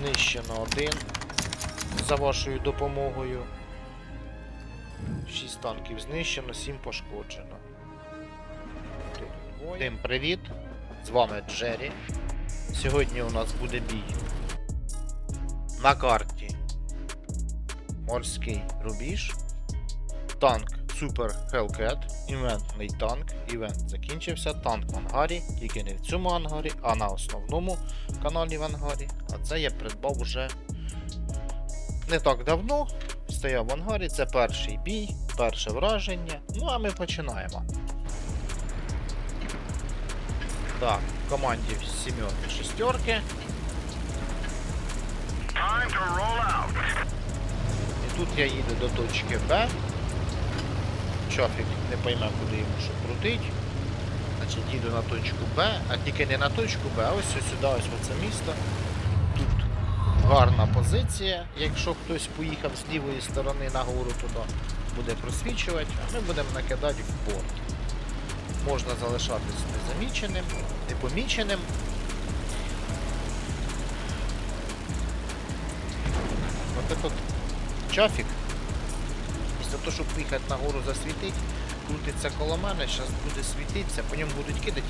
Знищено один. За вашою допомогою. 6 танків знищено, 7 пошкоджено. Всім привіт! З вами Джері. Сьогодні у нас буде бій. На карті. Морський рубіж. Танк Super Hellcat. Івентний танк. Івент закінчився. Танк в ангарі. Тільки не в цьому ангарі, а на основному каналі в ангарі. А це я придбав уже не так давно. Стояв в ангарі. Це перший бій, перше враження. Ну а ми починаємо. Так, в команді сімерки, шестерки. І тут я їду до точки Б. Чофік не пойме, куди йому що крутить. Значить, їду на точку Б, а тільки не на точку Б, а ось сюди, ось в це місто. Тут гарна позиція. Якщо хтось поїхав з лівої сторони нагору туди, буде просвічувати, а ми будемо накидати в борт. Можна залишатись незаміченим, непоміченим. От этот чафік, після того, щоб поїхати на гору засвітить, крутиться коло мене, зараз буде світитися, по ньому будуть кидати.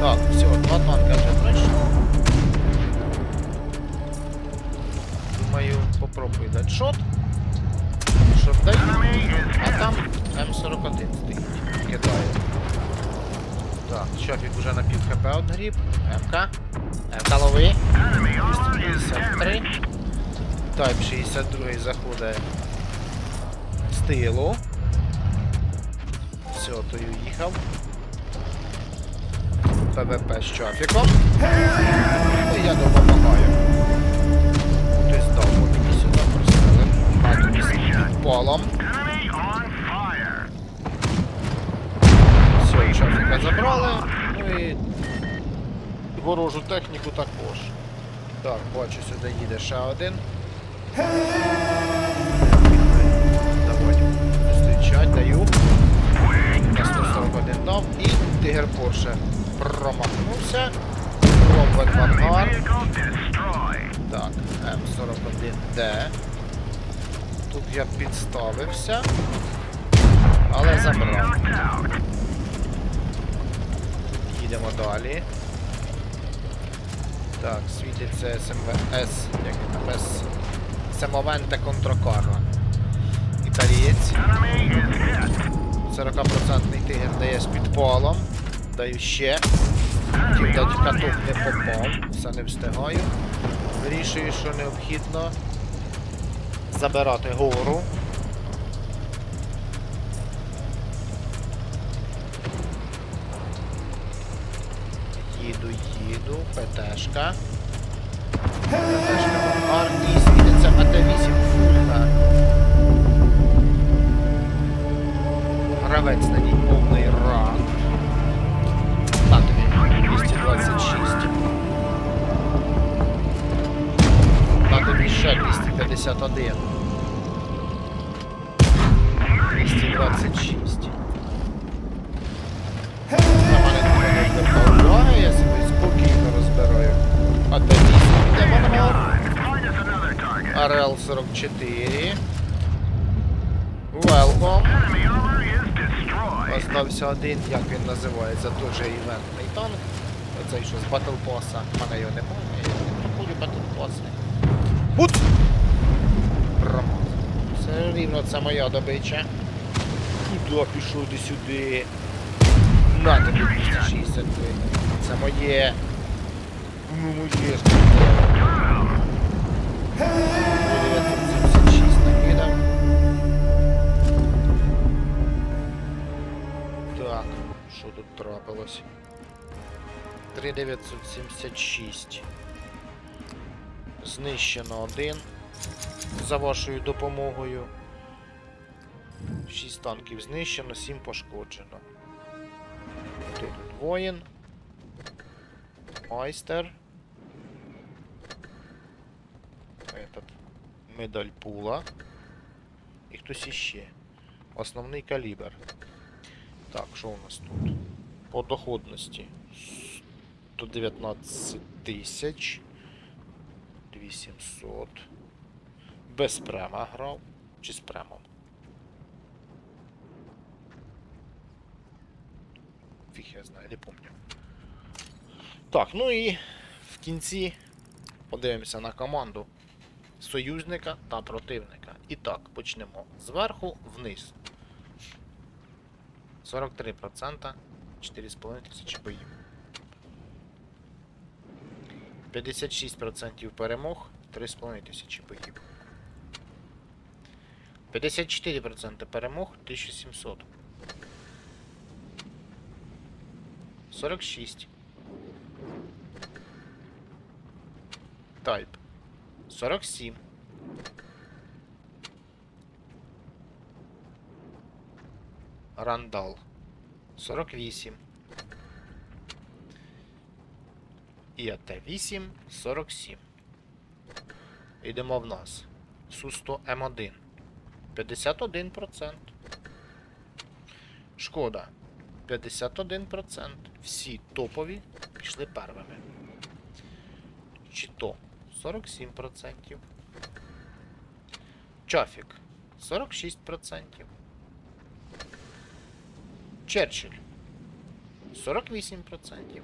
Так, все, два танка вже пройшло. Думаю, попробую дати шот. Шот is а там М41 стоїть. Кидаю. Так, чафік вже на пів хп одгріб. МК. МК лови. Enemy 253. Тайп 62 заходить з тилу. Все, то й уїхав. ПВП з чафіком. І я допомагаю. Хтось дав мені сюди просили. А з підпалом. Все, чафіка забрали. Ну і ворожу техніку також. Так, бачу, сюди їде ще один. Давай. Зустрічать, даю. На 141 дав. І Тигр промахнувся. Робить в ангар. Vehicle destroyed. Так, М41Д. Тут я підставився. Але забрав. Їдемо далі. Так, світиться СМВС, як він там С. Семовенте Контрокарро. Італієць. Enemy is hit. 40% тигр дає з підпалом. Даю ще. Хотів дати каток не попав. Все не встигаю. Вирішую, що необхідно забирати гору. Їду, їду, ПТшка. ПТшка в Гравець на ній повний ран. На тобі 226. На тобі ще 251. 226. На мене ніхто не звертав уваги, я собі спокійно розбираю. А де 8 йде в ангар. Find us another target. РЛ 44. Welcome. Остався один, як він називається, теж івентний танк. Оцей що з Pass. У мене його немає, я не Battle Pass. Бут! Промазав. Все рівно це моя добича. Куди пішов ти сюди? На тобі 260. Це моє. Ну моє. 3976. Знищено один. За вашою допомогою. 6 танків знищено, 7 пошкоджено. Тут воїн? Майстер. Этот. Медаль пула. І хтось іще. Основний калібр. Так, що у нас тут? По доходності. 119 тисяч. 2700. Без према грав. Чи з премом? Фіг я знаю, не пам'ятаю. Так, ну і в кінці подивимося на команду союзника та противника. І так, почнемо зверху вниз. 43%, 4,5 тисячі боїв. 56% перемог, 3,5 тисячі боїв. 54% перемог, 1700. 46. Тайп. 47. Рандал. 48. І АТ8 47. Йдемо в нас. Су-100 М1. 51%. Шкода. 51%. Всі топові пішли первими. Чито 47%. Чафік 46%. Черчилль 48%.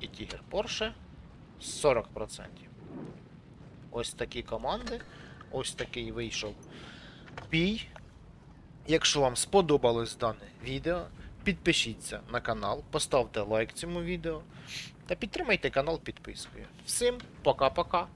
І Тігр Порше 40%. Ось такі команди. Ось такий вийшов бій. Якщо вам сподобалось дане відео, підпишіться на канал, поставте лайк цьому відео та підтримайте канал підпискою. Всім пока-пока!